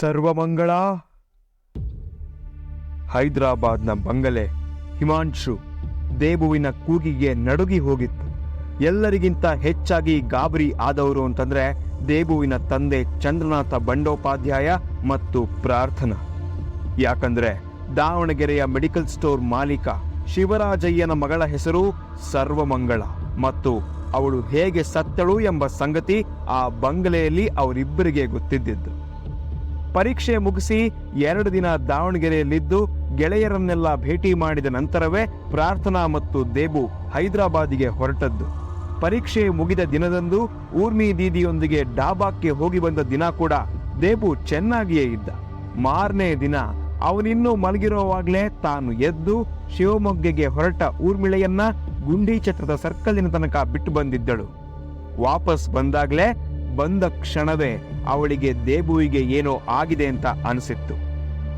ಸರ್ವಮಂಗಳ. ಹೈದರಾಬಾದ್ನ ಬಂಗಲೆ ಹಿಮಾಂಶು ದೇಬುವಿನ ಕೂಗಿಗೆ ನಡುಗಿ ಹೋಗಿತ್ತು. ಎಲ್ಲರಿಗಿಂತ ಹೆಚ್ಚಾಗಿ ಗಾಬರಿ ಆದವರು ಅಂತಂದ್ರೆ ದೇಬುವಿನ ತಂದೆ ಚಂದ್ರನಾಥ ಬಂಡೋಪಾಧ್ಯಾಯ ಮತ್ತು ಪ್ರಾರ್ಥನಾ. ಯಾಕಂದ್ರೆ ದಾವಣಗೆರೆಯ ಮೆಡಿಕಲ್ ಸ್ಟೋರ್ ಮಾಲೀಕ ಶಿವರಾಜಯ್ಯನ ಮಗಳ ಹೆಸರು ಸರ್ವಮಂಗಳ ಮತ್ತು ಅವಳು ಹೇಗೆ ಸತ್ತಳು ಎಂಬ ಸಂಗತಿ ಆ ಬಂಗಲೆಯಲ್ಲಿ ಅವರಿಬ್ಬರಿಗೆ ಗೊತ್ತಿದ್ದಿದ್ದು. ಪರೀಕ್ಷೆ ಮುಗಿಸಿ ಎರಡು ದಿನ ದಾವಣಗೆರೆಯಲ್ಲಿದ್ದು ಗೆಳೆಯರನ್ನೆಲ್ಲ ಭೇಟಿ ಮಾಡಿದ ನಂತರವೇ ಪ್ರಾರ್ಥನಾ ಮತ್ತು ದೇಬು ಹೈದರಾಬಾದಿಗೆ ಹೊರಟದ್ದು. ಪರೀಕ್ಷೆ ಮುಗಿದ ದಿನದಂದು ಊರ್ಮಿ ದೀದಿಯೊಂದಿಗೆ ಡಾಬಾಕ್ಕೆ ಹೋಗಿ ಬಂದ ದಿನ ಕೂಡ ದೇಬು ಚೆನ್ನಾಗಿಯೇ ಇದ್ದ. ಮಾರನೇ ದಿನ ಅವನಿನ್ನೂ ಮಲಗಿರೋವಾಗಲೇ ತಾನು ಎದ್ದು ಶಿವಮೊಗ್ಗೆಗೆ ಹೊರಟ ಊರ್ಮಿಳೆಯನ್ನ ಗುಂಡಿ ಛತ್ರದ ಸರ್ಕಲ್ಲಿನ ತನಕ ಬಿಟ್ಟು ಬಂದಿದ್ದಳು. ವಾಪಸ್ ಬಂದಾಗ್ಲೇ ಬಂದ ಕ್ಷಣವೇ ಅವಳಿಗೆ ದೇಬುವಿಗೆ ಏನೋ ಆಗಿದೆ ಅಂತ ಅನಿಸಿತ್ತು.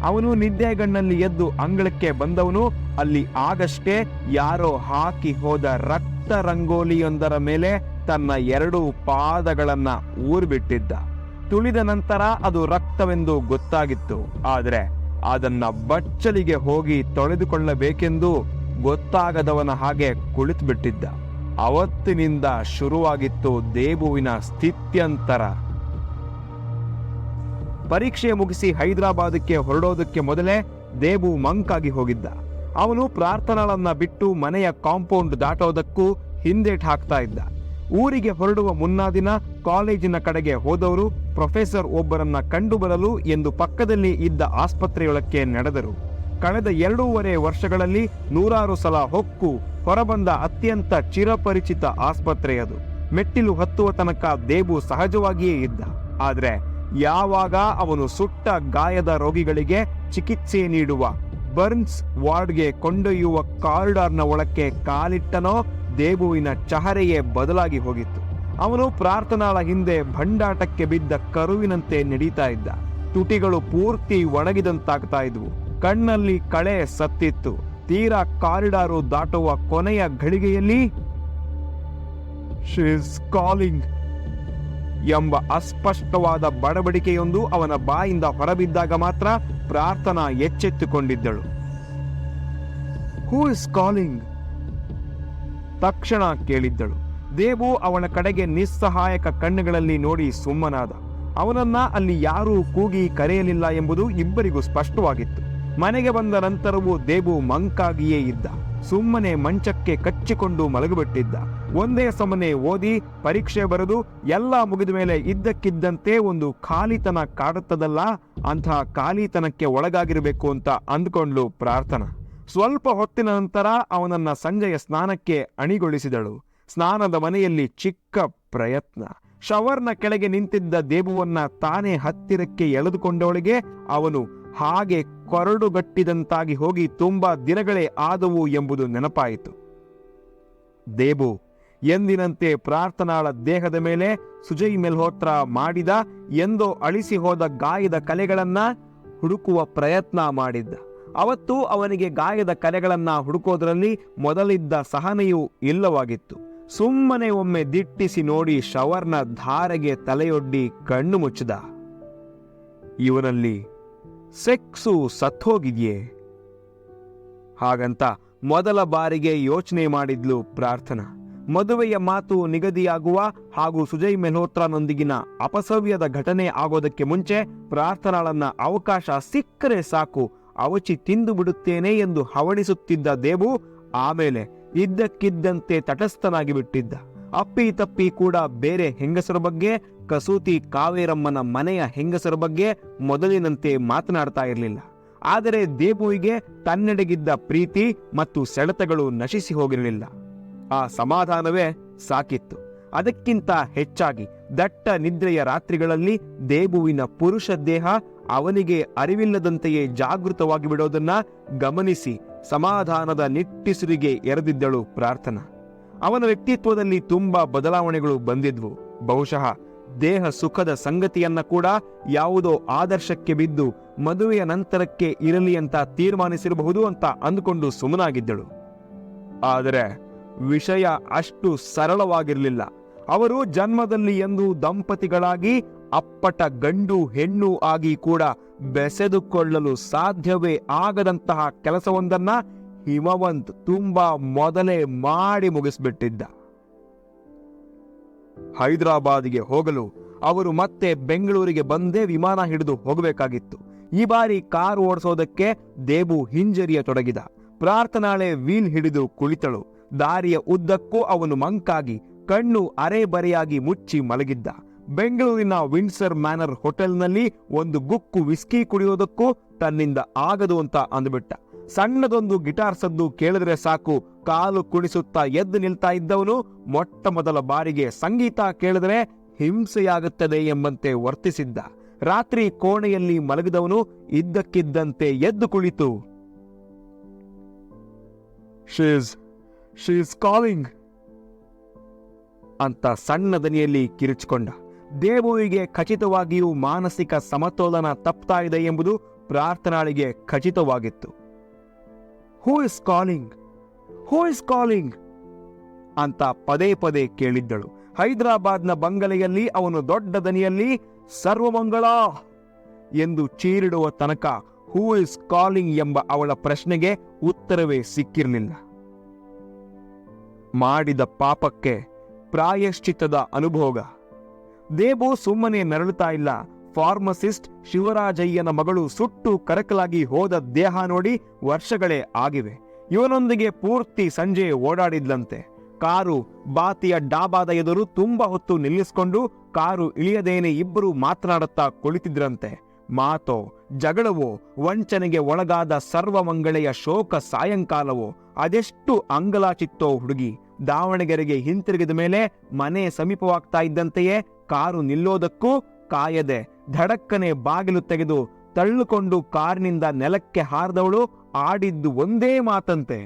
ಅವನು ನಿದ್ದೆಗಣ್ಣಲ್ಲಿ ಎದ್ದು ಅಂಗಳಕ್ಕೆ ಬಂದವನು, ಅಲ್ಲಿ ಆಗಷ್ಟೇ ಯಾರೋ ಹಾಕಿ ಹೋದ ರಕ್ತ ರಂಗೋಲಿಯೊಂದರ ಮೇಲೆ ತನ್ನ ಎರಡು ಪಾದಗಳನ್ನ ಊರ್ಬಿಟ್ಟಿದ್ದ. ತುಳಿದ ನಂತರ ಅದು ರಕ್ತವೆಂದು ಗೊತ್ತಾಗಿತ್ತು, ಆದರೆ ಅದನ್ನ ಬಚ್ಚಲಿಗೆ ಹೋಗಿ ತೊಳೆದುಕೊಳ್ಳಬೇಕೆಂದು ಗೊತ್ತಾಗದವನ ಹಾಗೆ ಕುಳಿತುಬಿಟ್ಟಿದ್ದ. ಅವತ್ತಿನಿಂದ ಶುರುವಾಗಿತ್ತು ದೇಬುವಿನ ಸ್ಥಿತ್ಯಂತರ. ಪರೀಕ್ಷೆ ಮುಗಿಸಿ ಹೈದರಾಬಾದಕ್ಕೆ ಹೊರಡೋದಕ್ಕೆ ಮೊದಲೇ ದೇಬು ಮಂಕಾಗಿ ಹೋಗಿದ್ದ. ಅವನು ಪ್ರಾರ್ಥನಾಳನ್ನ ಬಿಟ್ಟು ಮನೆಯ ಕಾಂಪೌಂಡ್ ದಾಟೋದಕ್ಕೂ ಹಿಂದೇಟ್ ಹಾಕ್ತಾ ಇದ್ದ. ಊರಿಗೆ ಹೊರಡುವ ಮುನ್ನಾ ದಿನ ಕಾಲೇಜಿನ ಕಡೆಗೆ ಹೋದವರು ಪ್ರೊಫೆಸರ್ ಒಬ್ಬರನ್ನ ಕಂಡುಬರಲು ಎಂದು ಪಕ್ಕದಲ್ಲಿ ಇದ್ದ ಆಸ್ಪತ್ರೆಯೊಳಕ್ಕೆ ನಡೆದರು. ಕಳೆದ ಎರಡೂವರೆ ವರ್ಷಗಳಲ್ಲಿ ನೂರಾರು ಸಲ ಹೊಕ್ಕು ಹೊರಬಂದ ಅತ್ಯಂತ ಚಿರಪರಿಚಿತ ಆಸ್ಪತ್ರೆಯದು ಮೆಟ್ಟಿಲು ಹತ್ತುವ ತನಕ ದೇಬು ಸಹಜವಾಗಿಯೇ ಇದ್ದ. ಆದರೆ ಯಾವಾಗ ಅವನು ಸುಟ್ಟ ಗಾಯದ ರೋಗಿಗಳಿಗೆ ಚಿಕಿತ್ಸೆ ನೀಡುವ ಬರ್ನ್ಸ್ ವಾರ್ಡ್ಗೆ ಕೊಂಡೊಯ್ಯುವ ಕಾರಿಡಾರ್ನ ಒಳಕ್ಕೆ ಕಾಲಿಟ್ಟನೋ ದೇಬುವಿನ ಚಹರೆಯೇ ಬದಲಾಗಿ ಹೋಗಿತ್ತು. ಅವನು ಪ್ರಾರ್ಥನಾಳ ಹಿಂದೆ ಭಂಡಾಟಕ್ಕೆ ಬಿದ್ದ ಕರುವಿನಂತೆ ನಡೀತಾ ಇದ್ದ. ತುಟಿಗಳು ಪೂರ್ತಿ ಒಣಗಿದಂತಾಗ್ತಾ ಇದ್ವು. ಕಣ್ಣಲ್ಲಿ ಕಳೆ ಸತ್ತಿತ್ತು. ತೀರಾ ಕಾರಿಡಾರು ದಾಟುವ ಕೊನೆಯ ಘಳಿಗೆಯಲ್ಲಿ ಕಾಲಿಂಗ್ ಎಂಬ ಅಸ್ಪಷ್ಟವಾದ ಬಡಬಡಿಕೆಯೊಂದು ಅವನ ಬಾಯಿಂದ ಹೊರಬಿದ್ದಾಗ ಮಾತ್ರ ಪ್ರಾರ್ಥನಾ ಎಚ್ಚೆತ್ತುಕೊಂಡಿದ್ದಳು. ಹೂ ಇಸ್ ಕಾಲಿಂಗ್ ತಕ್ಷಣ ಕೇಳಿದ್ದಳು. ದೇವು ಅವನ ಕಡೆಗೆ ನಿಸ್ಸಹಾಯಕ ಕಣ್ಣುಗಳಲ್ಲಿ ನೋಡಿ ಸುಮ್ಮನಾದ. ಅವನನ್ನ ಅಲ್ಲಿ ಯಾರೂ ಕೂಗಿ ಕರೆಯಲಿಲ್ಲ ಎಂಬುದು ಇಬ್ಬರಿಗೂ ಸ್ಪಷ್ಟವಾಗಿತ್ತು. ಮನೆಗೆ ಬಂದ ನಂತರವೂ ದೇಬು ಮಂಕಾಗಿಯೇ ಇದ್ದ. ಸುಮ್ಮನೆ ಮಂಚಕ್ಕೆ ಕಚ್ಚಿಕೊಂಡು ಮಲಗಿಬಿಟ್ಟಿದ್ದ. ಒಂದೇ ಸಮನೆ ಓದಿ ಪರೀಕ್ಷೆ ಬರೆದು ಎಲ್ಲ ಮುಗಿದ ಮೇಲೆ ಇದ್ದಕ್ಕಿದ್ದಂತೆ ಒಂದು ಖಾಲಿತನ ಕಾಡುತ್ತದಲ್ಲ ಅಂತಹ ಖಾಲಿತನಕ್ಕೆ ಒಳಗಾಗಿರಬೇಕು ಅಂತ ಅಂದ್ಕೊಂಡ್ಲು ಪ್ರಾರ್ಥನಾ. ಸ್ವಲ್ಪ ಹೊತ್ತಿನ ನಂತರ ಅವನನ್ನ ಸಂಜೆಯ ಸ್ನಾನಕ್ಕೆ ಅಣಿಗೊಳಿಸಿದಳು. ಸ್ನಾನದ ಮನೆಯಲ್ಲಿ ಚಿಕ್ಕ ಪ್ರಯತ್ನ. ಶವರ್ನ ಕೆಳಗೆ ನಿಂತಿದ್ದ ದೇಬುವನ್ನ ತಾನೇ ಹತ್ತಿರಕ್ಕೆ ಎಳೆದುಕೊಂಡವಳಿಗೆ ಅವನು ಹಾಗೆ ಕೊರಡುಗಟ್ಟಿದಂತಾಗಿ ಹೋಗಿ ತುಂಬಾ ದಿನಗಳೇ ಆದವು ಎಂಬುದು ನೆನಪಾಯಿತು. ದೇಬು, ಎಂದಿನಂತೆ ಪ್ರಾರ್ಥನಾಳ ದೇಹದ ಮೇಲೆ ಸುಜಯ್ ಮೆಲ್ಹೋತ್ರ ಮಾಡಿದ, ಎಂದೋ ಅಳಿಸಿ ಹೋದ ಗಾಯದ ಕಲೆಗಳನ್ನ ಹುಡುಕುವ ಪ್ರಯತ್ನ ಮಾಡಿದ್ದ. ಅವತ್ತು ಅವನಿಗೆ ಗಾಯದ ಕಲೆಗಳನ್ನ ಹುಡುಕೋದ್ರಲ್ಲಿ ಮೊದಲಿದ್ದ ಸಹನೆಯೂ ಇಲ್ಲವಾಗಿತ್ತು. ಸುಮ್ಮನೆ ಒಮ್ಮೆ ದಿಟ್ಟಿಸಿ ನೋಡಿ ಶವರ್ನ ಧಾರೆಗೆ ತಲೆಯೊಡ್ಡಿ ಕಣ್ಣು ಮುಚ್ಚಿದ. ಇವನಲ್ಲಿ ಸೆಕ್ಸು ಸತ್ತೋಗಿದೆಯೇ? ಹಾಗಂತ ಮೊದಲ ಬಾರಿಗೆ ಯೋಚನೆ ಮಾಡಿದ್ಲು ಪ್ರಾರ್ಥನಾ. ಮದುವೆಯ ಮಾತು ನಿಗದಿಯಾಗುವ ಹಾಗೂ ಸುಜಯ್ ಮೆಲ್ಹೋತ್ರನೊಂದಿಗಿನ ಅಪಸವ್ಯದ ಘಟನೆ ಆಗೋದಕ್ಕೆ ಮುಂಚೆ ಪ್ರಾರ್ಥನಾಳನ್ನ ಅವಕಾಶ ಸಿಕ್ಕರೆ ಸಾಕು, ಅವಚಿ ತಿಂದು ಬಿಡುತ್ತೇನೆ ಎಂದು ಹವಣಿಸುತ್ತಿದ್ದ ದೇವು ಆಮೇಲೆ ಇದ್ದಕ್ಕಿದ್ದಂತೆ ತಟಸ್ಥನಾಗಿ ಬಿಟ್ಟಿದ್ದ. ಅಪ್ಪಿ ತಪ್ಪಿ ಕೂಡ ಬೇರೆ ಹೆಂಗಸರ ಬಗ್ಗೆ, ಕಸೂತಿ ಕಾವೇರಮ್ಮನ ಮನೆಯ ಹೆಂಗಸರ ಬಗ್ಗೆ ಮೊದಲಿನಂತೆ ಮಾತನಾಡ್ತಾ ಇರಲಿಲ್ಲ. ಆದರೆ ದೇಬುವಿಗೆ ತನ್ನೆಡೆಗಿದ್ದ ಪ್ರೀತಿ ಮತ್ತು ಸೆಳೆತಗಳು ನಶಿಸಿ ಹೋಗಿರಲಿಲ್ಲ. ಆ ಸಮಾಧಾನವೇ ಸಾಕಿತ್ತು. ಅದಕ್ಕಿಂತ ಹೆಚ್ಚಾಗಿ ದಟ್ಟ ನಿದ್ರೆಯ ರಾತ್ರಿಗಳಲ್ಲಿ ದೇಬುವಿನ ಪುರುಷ ದೇಹ ಅವನಿಗೆ ಅರಿವಿಲ್ಲದಂತೆಯೇ ಜಾಗೃತವಾಗಿ ಬಿಡೋದನ್ನ ಗಮನಿಸಿ ಸಮಾಧಾನದ ನಿಟ್ಟಿಸುರಿಗೆ ಎರೆದಿದ್ದಳು ಪ್ರಾರ್ಥನಾ. ಅವನ ವ್ಯಕ್ತಿತ್ವದಲ್ಲಿ ತುಂಬಾ ಬದಲಾವಣೆಗಳು ಬಂದಿದ್ವು. ಬಹುಶಃ ದೇಹ ಸುಖದ ಸಂಗತಿಯನ್ನ ಕೂಡ ಯಾವುದೋ ಆದರ್ಶಕ್ಕೆ ಬಿದ್ದು ಮದುವೆಯ ನಂತರಕ್ಕೆ ಇರಲಿ ಅಂತ ತೀರ್ಮಾನಿಸಿರಬಹುದು ಅಂತ ಅಂದುಕೊಂಡು ಸುಮ್ಮನಾಗಿದ್ದಳು. ಆದರೆ ವಿಷಯ ಅಷ್ಟು ಸರಳವಾಗಿರಲಿಲ್ಲ. ಅವರು ಜನ್ಮದಲ್ಲಿ ಎಂದು ದಂಪತಿಗಳಾಗಿ, ಅಪ್ಪಟ ಗಂಡು ಹೆಣ್ಣು ಆಗಿ ಕೂಡ ಬೆಸೆದುಕೊಳ್ಳಲು ಸಾಧ್ಯವೇ ಆಗದಂತಹ ಕೆಲಸವೊಂದನ್ನ ಹಿಮವಂತ್ ತುಂಬಾ ಮೊದಲೇ ಮಾಡಿ ಮುಗಿಸ್ಬಿಟ್ಟಿದ್ದ. ಹೈದರಾಬಾದ್ಗೆ ಹೋಗಲು ಅವರು ಮತ್ತೆ ಬೆಂಗಳೂರಿಗೆ ಬಂದೇ ವಿಮಾನ ಹಿಡಿದು ಹೋಗಬೇಕಾಗಿತ್ತು. ಈ ಬಾರಿ ಕಾರು ಓಡಿಸೋದಕ್ಕೆ ದೇಬು ಹಿಂಜರಿಯ ತೊಡಗಿದ. ಪ್ರಾರ್ಥನಾಳೆ ವೀಲ್ ಹಿಡಿದು ಕುಳಿತಳು. ದಾರಿಯ ಉದ್ದಕ್ಕೂ ಅವನು ಮಂಕಾಗಿ, ಕಣ್ಣು ಅರೆಬರೆಯಾಗಿ ಮುಚ್ಚಿ ಮಲಗಿದ್ದ. ಬೆಂಗಳೂರಿನ ವಿನ್ಸರ್ ಮ್ಯಾನರ್ ಹೋಟೆಲ್ನಲ್ಲಿ ಒಂದು ಗುಕ್ಕು ವಿಸ್ಕಿ ಕುಡಿಯೋದಕ್ಕೂ ತನ್ನಿಂದ ಆಗದು ಅಂತ ಅಂದ್ಬಿಟ್ಟ. ಸಣ್ಣದೊಂದು ಗಿಟಾರ್ ಸದ್ದು ಕೇಳಿದ್ರೆ ಸಾಕು. ಕಾಲು ಕುಣಿಸುತ್ತಾ ಎದ್ದು ನಿಲ್ತಾ ಇದ್ದವನು ಮೊಟ್ಟ ಮೊದಲ ಬಾರಿಗೆ ಸಂಗೀತ ಕೇಳಿದ್ರೆ ಹಿಂಸೆಯಾಗುತ್ತದೆ ಎಂಬಂತೆ ವರ್ತಿಸಿದ್ದ. ರಾತ್ರಿ ಕೋಣೆಯಲ್ಲಿ ಮಲಗಿದವನು ಇದ್ದಕ್ಕಿದ್ದಂತೆ ಎದ್ದು ಕುಳಿತು. ಕಾಲಿಂಗ್ ಅಂತ ಸಣ್ಣ ದನಿಯಲ್ಲಿ ಕಿರುಚಿಕೊಂಡ. ದೇವುವಿಗೆ ಖಚಿತವಾಗಿಯೂ ಮಾನಸಿಕ ಸಮತೋಲನ ತಪ್ತಾ ಇದೆ ಎಂಬುದು ಪ್ರಾರ್ಥನಾಳಿಗೆ ಖಚಿತವಾಗಿತ್ತು. Who is calling who is calling ಅಂತ ಪದೇ ಪದೇ ಕೇಳಿದ್ದಳು. ಹೈದರಾಬಾದ್ನ ಬಂಗಲೆಯಲ್ಲಿ, ಅವನು ದೊಡ್ಡ ದನಿಯಲ್ಲಿ, ಸರ್ವಮಂಗಳ ಎಂದು ಚೀರಿಡುವ ತನಕ ಹೂ ಇಸ್ ಕಾಲಿಂಗ್ ಎಂಬ ಅವಳ ಪ್ರಶ್ನೆಗೆ ಉತ್ತರವೇ ಸಿಕ್ಕಿರಲಿಲ್ಲ. ಮಾಡಿದ ಪಾಪಕ್ಕೆ ಪ್ರಾಯಶ್ಚಿತ್ತದ ಅನುಭೋಗ. ದೇಬು ಸುಮ್ಮನೆ ನರಳುತ್ತಾ ಇಲ್ಲ. ಫಾರ್ಮಸಿಸ್ಟ್ ಶಿವರಾಜಯ್ಯನ ಮಗಳು ಸುಟ್ಟು ಕರಕಲಾಗಿ ಹೋದ ದೇಹ ನೋಡಿ ವರ್ಷಗಳೇ ಆಗಿವೆ. ಇವನೊಂದಿಗೆ ಪೂರ್ತಿ ಸಂಜೆ ಓಡಾಡಿದ್ಲಂತೆ. ಕಾರು ಬಾತಿಯ ಡಾಬಾದ ಎದುರು ತುಂಬಾ ಹೊತ್ತು ನಿಲ್ಲಿಸ್ಕೊಂಡು ಕಾರು ಇಳಿಯದೇನೆ ಇಬ್ಬರು ಮಾತನಾಡುತ್ತಾ ಕುಳಿತಿದ್ರಂತೆ. ಮಾತೋ, ಜಗಳವೋ, ವಂಚನೆಗೆ ಒಳಗಾದ ಸರ್ವಮಂಗಳೆಯ ಶೋಕ ಸಾಯಂಕಾಲವೋ, ಅದೆಷ್ಟು ಅಂಗಲಾಚಿತ್ತೋ ಹುಡುಗಿ. ದಾವಣಗೆರೆಗೆ ಹಿಂತಿರುಗಿದ ಮೇಲೆ ಮನೆ ಸಮೀಪವಾಗ್ತಾ ಇದ್ದಂತೆಯೇ ಕಾರು ನಿಲ್ಲೋದಕ್ಕೂ ಕಾಯದೆ ಧಡಕ್ಕನೆ ಬಾಗಿಲು ತೆಗೆದು ತಳ್ಳುಕೊಂಡು ಕಾರಿನಿಂದ ನೆಲಕ್ಕೆ ಹಾರದವಳು ಆಡಿದ್ದು ಒಂದೇ ಮಾತಂತೆ.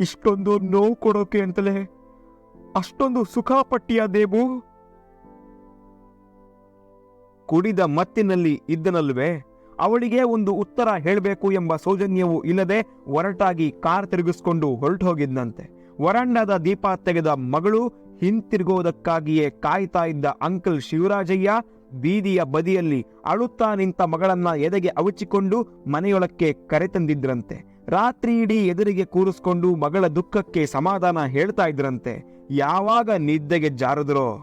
ಇಷ್ಟೊಂದು ನೋವು ಕೊಡೋಕೆ ಅಂತಲೇ ಅಷ್ಟೊಂದು ಸುಖಾಪಟ್ಟಿಯ ದೇವು? ಕುಡಿದ ಮತ್ತಿನಲ್ಲಿ ಇದ್ದನಲ್ವೇ ಅವಳಿಗೆ ಒಂದು ಉತ್ತರ ಹೇಳಬೇಕು ಎಂಬ ಸೌಜನ್ಯವೂ ಇಲ್ಲದೆ ಒರಟಾಗಿ ಕಾರ್ ತಿರುಗಿಸ್ಕೊಂಡು ಹೊರಟು ಹೋಗಿದ್ನಂತೆ ವರಾಂಡದ ದೀಪ ತೆಗೆದ ಮಗಳು ಹಿಂತಿರುಗೋದಕ್ಕಾಗಿಯೇ ಕಾಯ್ತಾ ಇದ್ದ ಅಂಕಲ್ ಶಿವರಾಜಯ್ಯ ಬೀದಿಯ ಬದಿಯಲ್ಲಿ ಅಳುತ್ತಾ ನಿಂತ ಮಗಳನ್ನ ಎದೆಗೆ ಅವಚಿಕೊಂಡು ಮನೆಯೊಳಕ್ಕೆ ಕರೆತಂದಿದ್ರಂತೆ ರಾತ್ರಿ ಇಡೀ ಎದುರಿಗೆ ಕೂರಿಸ್ಕೊಂಡು ಮಗಳ ದುಃಖಕ್ಕೆ ಸಮಾಧಾನ ಹೇಳ್ತಾ ಇದ್ರಂತೆ. ಯಾವಾಗ ನಿದ್ದೆಗೆ ಜಾರದ್ರೋ?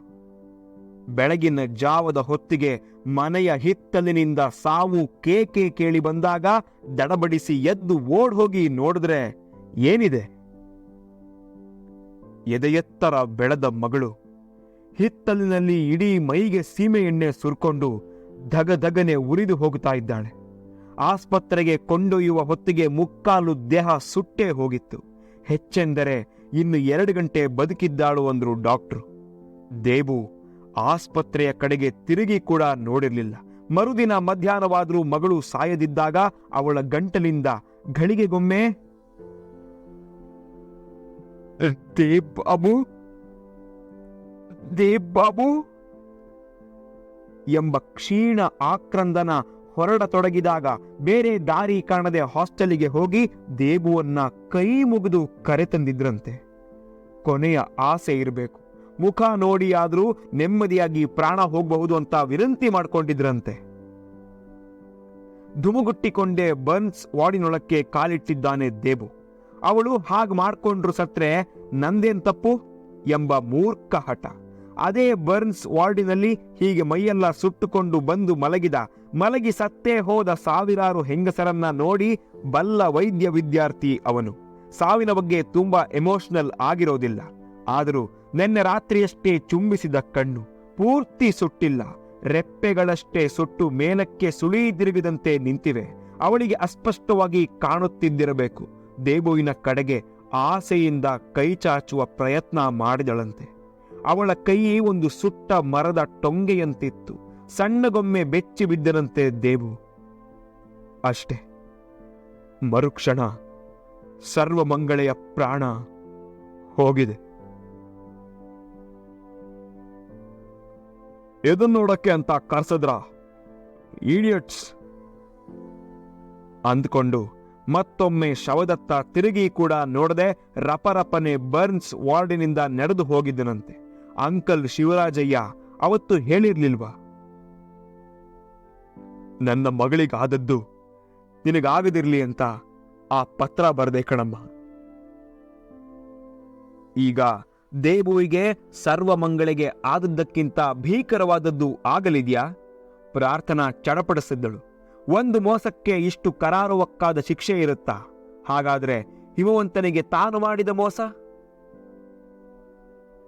ಬೆಳಗಿನ ಜಾವದ ಹೊತ್ತಿಗೆ ಮನೆಯ ಹಿತ್ತಲಿನಿಂದ ಸಾವು ಕೇಕೆ ಕೇಳಿ ಬಂದಾಗ ದಡಬಡಿಸಿ ಎದ್ದು ಓಡ್ ಹೋಗಿ ನೋಡಿದ್ರೆ ಏನಿದೆ? ಎದೆಯೆತ್ತರ ಬೆಳೆದ ಮಗಳು. ಹಿತ್ತಲಿನಲ್ಲಿ ಇಡೀ ಮೈಗೆ ಸೀಮೆ ಎಣ್ಣೆ ಸುರ್ಕೊಂಡು ಧಗಧಗನೆ ಉರಿದು ಹೋಗುತ್ತಾ ಇದ್ದಾಳೆ. ಆಸ್ಪತ್ರೆಗೆ ಕೊಂಡೊಯ್ಯುವ ಹೊತ್ತಿಗೆ ಮುಕ್ಕಾಲು ದೇಹ ಸುಟ್ಟೇ ಹೋಗಿತ್ತು. ಹೆಚ್ಚೆಂದರೆ ಇನ್ನು ಎರಡು ಗಂಟೆ ಬದುಕಿದ್ದಾಳು ಅಂದ್ರು ಡಾಕ್ಟ್ರು. ದೇಬು ಆಸ್ಪತ್ರೆಯ ಕಡೆಗೆ ತಿರುಗಿ ಕೂಡ ನೋಡಿರಲಿಲ್ಲ. ಮರುದಿನ ಮಧ್ಯಾಹ್ನವಾದರೂ ಮಗಳು ಸಾಯದಿದ್ದಾಗ ಅವಳ ಗಂಟಲಿಂದ ಘಳಿಗೆಗೊಮ್ಮೆ ದೇವ್ ಬಾಬು ದೇವ್ ಬಾಬು ಎಂಬ ಕ್ಷೀಣ ಆಕ್ರಂದನ ಹೊರಡತೊಡಗಿದಾಗ ಬೇರೆ ದಾರಿ ಕಾಣದೆ ಹಾಸ್ಟೆಲಿಗೆ ಹೋಗಿ ದೇಬುವನ್ನ ಕೈ ಮುಗಿದು ಕರೆತಂದಿದ್ರಂತೆ. ಕೊನೆಯ ಆಸೆ ಇರಬೇಕು. ಮುಖ ನೋಡಿಯಾದರೂ ನೆಮ್ಮದಿಯಾಗಿ ಪ್ರಾಣ ಹೋಗಬಹುದು ಅಂತ ವಿನಂತಿ ಮಾಡ್ಕೊಂಡಿದ್ರಂತೆ. ಧುಮುಗುಟ್ಟಿಕೊಂಡೇ ಬನ್ಸ್ ವಾಡಿನೊಳಕ್ಕೆ ಕಾಲಿಟ್ಟಿದ್ದಾನೆ ದೇಬು. ಅವಳು ಹಾಗೆ ಮಾಡ್ಕೊಂಡ್ರು ಸತ್ರೆ, ನಂದೇನ್ ತಪ್ಪು? ಎಂಬ ಮೂರ್ಖ ಹಠ. ಅದೇ ಬರ್ನ್ಸ್ ವಾರ್ಡಿನಲ್ಲಿ ಹೀಗೆ ಮೈಯೆಲ್ಲ ಸುಟ್ಟುಕೊಂಡು ಬಂದು ಮಲಗಿದ. ಮಲಗಿ ಸತ್ತೇ ಹೋದ ಸಾವಿರಾರು ಹೆಂಗಸರನ್ನ ನೋಡಿ ಬಲ್ಲ ವೈದ್ಯ ವಿದ್ಯಾರ್ಥಿ ಅವನು. ಸಾವಿನ ಬಗ್ಗೆ ತುಂಬಾ ಎಮೋಷನಲ್ ಆಗಿರೋದಿಲ್ಲ. ಆದರೂ ನಿನ್ನೆ ರಾತ್ರಿಯಷ್ಟೇ ಚುಂಬಿಸಿದ ಕಣ್ಣು. ಪೂರ್ತಿ ಸುಟ್ಟಿಲ್ಲ. ರೆಪ್ಪೆಗಳಷ್ಟೇ ಸುಟ್ಟು ಮೇಲಕ್ಕೆ ಸುಳಿದಿರುಗಿದಂತೆ ನಿಂತಿವೆ. ಅವಳಿಗೆ ಅಸ್ಪಷ್ಟವಾಗಿ ಕಾಣುತ್ತಿದ್ದಿರಬೇಕು. ದೇಬುವಿನ ಕಡೆಗೆ ಆಸೆಯಿಂದ ಕೈ ಚಾಚುವ ಪ್ರಯತ್ನ ಮಾಡಿದಳಂತೆ. ಅವಳ ಕೈ ಒಂದು ಸುಟ್ಟ ಮರದ ಟೊಂಗೆಯಂತಿತ್ತು. ಸಣ್ಣಗೊಮ್ಮೆ ಬೆಚ್ಚಿ ಬಿದ್ದನಂತೆ ದೇಬು. ಅಷ್ಟೇ. ಮರುಕ್ಷಣ. ಸರ್ವಮಂಗಳೆಯ ಪ್ರಾಣ ಹೋಗಿದೆ. ಎದನ್ ನೋಡಕ್ಕೆ ಅಂತ ಕರ್ಸದ್ರ? ಈಡಿಯಟ್ಸ್ ಅಂದ್ಕೊಂಡು ಮತ್ತೊಮ್ಮೆ ಶವದತ್ತ ತಿರುಗಿ ಕೂಡ ನೋಡದೆ ರಪರಪನೆ ಬರ್ನ್ಸ್ ವಾರ್ಡಿನಿಂದ ನಡೆದು ಹೋಗಿದ್ದನಂತೆ. ಅಂಕಲ್ ಶಿವರಾಜಯ್ಯ, ಅವತ್ತು ಹೇಳಿರ್ಲಿಲ್ವಾ? ನನ್ನ ಮಗಳಿಗಾದದ್ದು ನಿನಗಾಗದಿರ್ಲಿ ಅಂತ ಆ ಪತ್ರ ಬರದೆ ಕಣಮ್ಮ. ಈಗ ದೇವುವಿಗೆ ಸರ್ವಮಂಗಳಿಗೆ ಆದದ್ದಕ್ಕಿಂತ ಭೀಕರವಾದದ್ದು ಆಗಲಿದ್ಯಾ? ಪ್ರಾರ್ಥನಾ ಚಡಪಡಿಸಿದ್ದಳು. ಒಂದು ಮೋಸಕ್ಕೆ ಇಷ್ಟು ಕರಾರುವಕ್ಕಾದ ಶಿಕ್ಷೆ ಇರುತ್ತಾ? ಹಾಗಾದ್ರೆ ಹಿಮವಂತನಿಗೆ ತಾನು ಮಾಡಿದ ಮೋಸ?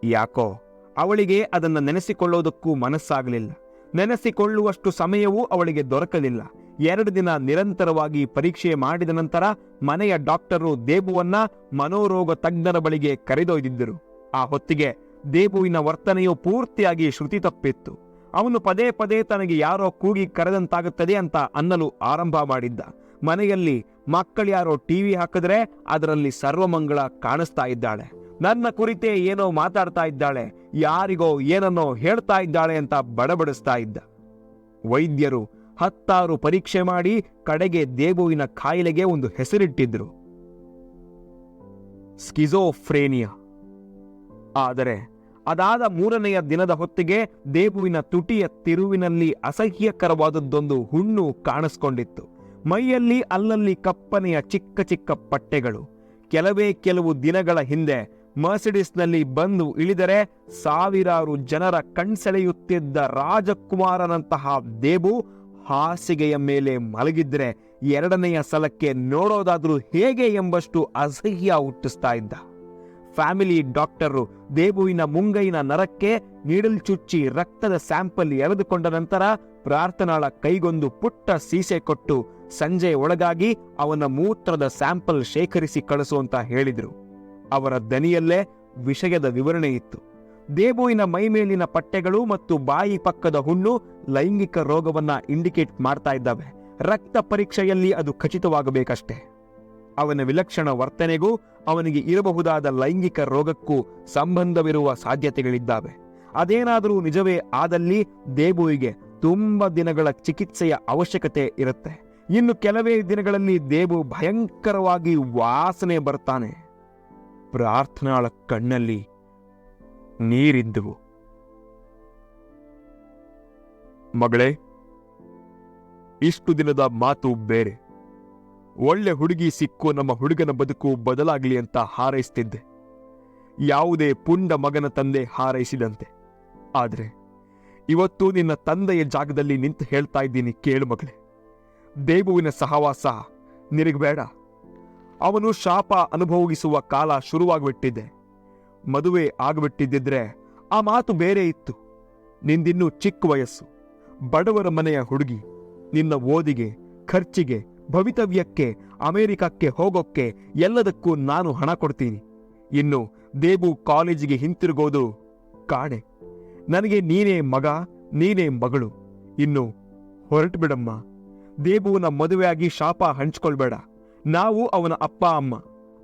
ಯಾಕೋ, ಅವಳಿಗೆ ಅದನ್ನು ನೆನೆಸಿಕೊಳ್ಳೋದಕ್ಕೂ ಮನಸ್ಸಾಗಲಿಲ್ಲ. ನೆನೆಸಿಕೊಳ್ಳುವಷ್ಟು ಸಮಯವೂ ಅವಳಿಗೆ ದೊರಕಲಿಲ್ಲ. ಎರಡು ದಿನ ನಿರಂತರವಾಗಿ ಪರೀಕ್ಷೆ ಮಾಡಿದ ನಂತರ ಮನೆಯ ಡಾಕ್ಟರು ದೇಬುವನ್ನ ಮನೋರೋಗ ತಜ್ಞರ ಬಳಿಗೆ ಕರೆದೊಯ್ದಿದ್ದರು. ಆ ಹೊತ್ತಿಗೆ ದೇಬುವಿನ ವರ್ತನೆಯು ಪೂರ್ತಿಯಾಗಿ ಶ್ರುತಿ ತಪ್ಪಿತ್ತು. ಅವನು ಪದೇ ಪದೇ ತನಗೆ ಯಾರೋ ಕೂಗಿ ಕರೆದಂತಾಗುತ್ತದೆ ಅಂತ ಅನ್ನಲು ಆರಂಭ ಮಾಡಿದ್ದ. ಮನೆಯಲ್ಲಿ ಮಕ್ಕಳ್ಯಾರೋ ಟಿವಿ ಹಾಕಿದ್ರೆ ಅದರಲ್ಲಿ ಸರ್ವಮಂಗಳ ಕಾಣಿಸ್ತಾ ಇದ್ದಾಳೆ. ನನ್ನ ಕುರಿತೇ ಏನೋ ಮಾತಾಡ್ತಾ ಇದ್ದಾಳೆ. ಯಾರಿಗೋ ಏನನ್ನೋ ಹೇಳ್ತಾ ಇದ್ದಾಳೆ ಅಂತ ಬಡಬಡಿಸ್ತಾ ಇದ್ದ. ವೈದ್ಯರು ಹತ್ತಾರು ಪರೀಕ್ಷೆ ಮಾಡಿ ಕಡೆಗೆ ದೇಬುವಿನ ಕಾಯಿಲೆಗೆ ಒಂದು ಹೆಸರಿಟ್ಟಿದ್ರು. ಸ್ಕಿಜೋಫ್ರೇನಿಯಾ. ಆದರೆ ಅದಾದ ಮೂರನೆಯ ದಿನದ ಹೊತ್ತಿಗೆ ದೇಬುವಿನ ತುಟಿಯ ತಿರುವಿನಲ್ಲಿ ಅಸಹ್ಯಕರವಾದದ್ದೊಂದು ಹುಣ್ಣು ಕಾಣಿಸ್ಕೊಂಡಿತ್ತು. ಮೈಯಲ್ಲಿ ಅಲ್ಲಲ್ಲಿ ಕಪ್ಪನೆಯ ಚಿಕ್ಕ ಚಿಕ್ಕ ಪಟ್ಟೆಗಳು. ಕೆಲವೇ ಕೆಲವು ದಿನಗಳ ಹಿಂದೆ ಮರ್ಸಿಡಿಸ್ನಲ್ಲಿ ಬಂದು ಇಳಿದರೆ ಸಾವಿರಾರು ಜನರ ಕಣ್ಸೆಳೆಯುತ್ತಿದ್ದ ರಾಜಕುಮಾರನಂತಹ ದೇಬು ಹಾಸಿಗೆಯ ಮೇಲೆ ಮಲಗಿದ್ರೆ ಎರಡನೆಯ ಸಲಕ್ಕೆ ನೋಡೋದಾದ್ರೂ ಹೇಗೆ ಎಂಬಷ್ಟು ಅಸಹ್ಯ ಹುಟ್ಟಿಸ್ತಾ ಇದ್ದ. ಫ್ಯಾಮಿಲಿ ಡಾಕ್ಟರು ದೇಬುವಿನ ಮುಂಗೈನ ನರಕ್ಕೆ ನೀಡಲ್ ಚುಚ್ಚಿ ರಕ್ತದ ಸ್ಯಾಂಪಲ್ ಎಳೆದುಕೊಂಡ ನಂತರ ಪ್ರಾರ್ಥನಾಳ ಕೈಗೊಂದು ಪುಟ್ಟ ಸೀಸೆ ಕೊಟ್ಟು ಸಂಜೆ ಒಳಗಾಗಿ ಅವನ ಮೂತ್ರದ ಸ್ಯಾಂಪಲ್ ಶೇಖರಿಸಿ ಕಳಿಸು ಅಂತ ಹೇಳಿದ್ರು. ಅವರ ದನಿಯಲ್ಲೇ ವಿಷಯದ ವಿವರಣೆ ಇತ್ತು. ದೇಬುವಿನ ಮೈಮೇಲಿನ ಪಟ್ಟೆಗಳು ಮತ್ತು ಬಾಯಿ ಪಕ್ಕದ ಹುಣ್ಣು ಲೈಂಗಿಕ ರೋಗವನ್ನ ಇಂಡಿಕೇಟ್ ಮಾಡ್ತಾ ಇದ್ದಾವೆ. ರಕ್ತ ಪರೀಕ್ಷೆಯಲ್ಲಿ ಅದು ಖಚಿತವಾಗಬೇಕಷ್ಟೇ. ಅವನ ವಿಲಕ್ಷಣ ವರ್ತನೆಗೂ ಅವನಿಗೆ ಇರಬಹುದಾದ ಲೈಂಗಿಕ ರೋಗಕ್ಕೂ ಸಂಬಂಧವಿರುವ ಸಾಧ್ಯತೆಗಳಿದ್ದಾವೆ. ಅದೇನಾದರೂ ನಿಜವೇ ಆದಲ್ಲಿ ದೇಬುವಿಗೆ ತುಂಬ ದಿನಗಳ ಚಿಕಿತ್ಸೆಯ ಅವಶ್ಯಕತೆ ಇರುತ್ತೆ. ಇನ್ನು ಕೆಲವೇ ದಿನಗಳಲ್ಲಿ ದೇಬು ಭಯಂಕರವಾಗಿ ವಾಸನೆ ಬರ್ತಾನೆ. ಪ್ರಾರ್ಥನಾಳ ಕಣ್ಣಲ್ಲಿ ನೀರಿದ್ದವು. ಮಗಳೇ, ಇಷ್ಟು ದಿನದ ಮಾತು ಬೇರೆ. ಒಳ್ಳೆ ಹುಡುಗಿ ಸಿಕ್ಕು ನಮ್ಮ ಹುಡುಗನ ಬದುಕು ಬದಲಾಗಲಿ ಅಂತ ಹಾರೈಸ್ತಿದ್ದೆ. ಯಾವುದೇ ಪುಂಡ ಮಗನ ತಂದೆ ಹಾರೈಸಿದಂತೆ. ಆದರೆ ಇವತ್ತು ನಿನ್ನ ತಂದೆಯ ಜಾಗದಲ್ಲಿ ನಿಂತು ಹೇಳ್ತಾ ಇದ್ದೀನಿ ಕೇಳು ಮಗಳೇ. ದೇಬುವಿನ ಸಹವಾಸ ನಿನಗೆ ಬೇಡ. ಅವನು ಶಾಪ ಅನುಭವಿಸುವ ಕಾಲ ಶುರುವಾಗಿಬಿಟ್ಟಿದ್ದೆ ಮದುವೆ ಆಗಿಬಿಟ್ಟಿದ್ದಿದ್ರೆ ಆ ಮಾತು ಬೇರೆ ಇತ್ತು. ನಿಂದಿನ್ನೂ ಚಿಕ್ಕ ವಯಸ್ಸು. ಬಡವರ ಮನೆಯ ಹುಡುಗಿ ನಿನ್ನ ಓದಿಗೆ, ಖರ್ಚಿಗೆ ಭವಿತವ್ಯಕ್ಕೆ, ಅಮೆರಿಕಕ್ಕೆ ಹೋಗೋಕ್ಕೆ ಎಲ್ಲದಕ್ಕೂ ನಾನು ಹಣ ಕೊಡ್ತೀನಿ. ಇನ್ನು ದೇಬು ಕಾಲೇಜಿಗೆ ಹಿಂತಿರುಗೋದು ಕಾಣೆ. ನನಗೆ ನೀನೇ ಮಗ, ನೀನೇ ಮಗಳು. ಇನ್ನು ಹೊರಟು ಬಿಡಮ್ಮ ದೇಬುವನ ಮದುವೆಯಾಗಿ ಶಾಪ ಹಂಚ್ಕೊಳ್ಬೇಡ. ನಾವು ಅವನ ಅಪ್ಪ, ಅಮ್ಮ.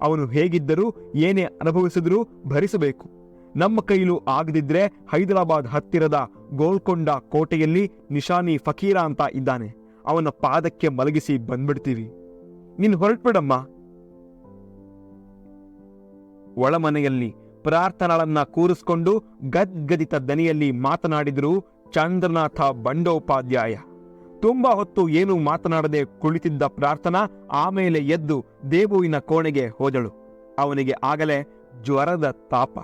ಅವನು ಹೇಗಿದ್ದರೂ, ಏನೇ ಅನುಭವಿಸಿದ್ರೂ ಭರಿಸಬೇಕು. ನಮ್ಮ ಕೈಲೂ ಆಗದಿದ್ರೆ ಹೈದರಾಬಾದ್ ಹತ್ತಿರದ ಗೋಲ್ಕೊಂಡ ಕೋಟೆಯಲ್ಲಿ ನಿಶಾನಿ ಫಕೀರ ಅಂತ ಇದ್ದಾನೆ. ಅವನ ಪಾದಕ್ಕೆ ಮಲಗಿಸಿ ಬಂದ್ಬಿಡ್ತೀವಿ. ನೀನು ಹೊರಟ್ಬಿಡಮ್ಮ. ಒಳಮನೆಯಲ್ಲಿ ಪ್ರಾರ್ಥನಾಳನ್ನ ಕೂರಿಸ್ಕೊಂಡು ಗದ್ಗದಿತ ದನಿಯಲ್ಲಿ ಮಾತನಾಡಿದರು ಚಂದ್ರನಾಥ ಬಂಡೋಪಾಧ್ಯಾಯ. ತುಂಬಾ ಹೊತ್ತು ಏನು ಮಾತನಾಡದೆ ಕುಳಿತಿದ್ದ ಪ್ರಾರ್ಥನಾ ಆಮೇಲೆ ಎದ್ದು ದೇಬುವಿನ ಕೋಣೆಗೆ ಹೋದಳು. ಅವನಿಗೆ ಆಗಲೇ ಜ್ವರದ ತಾಪ.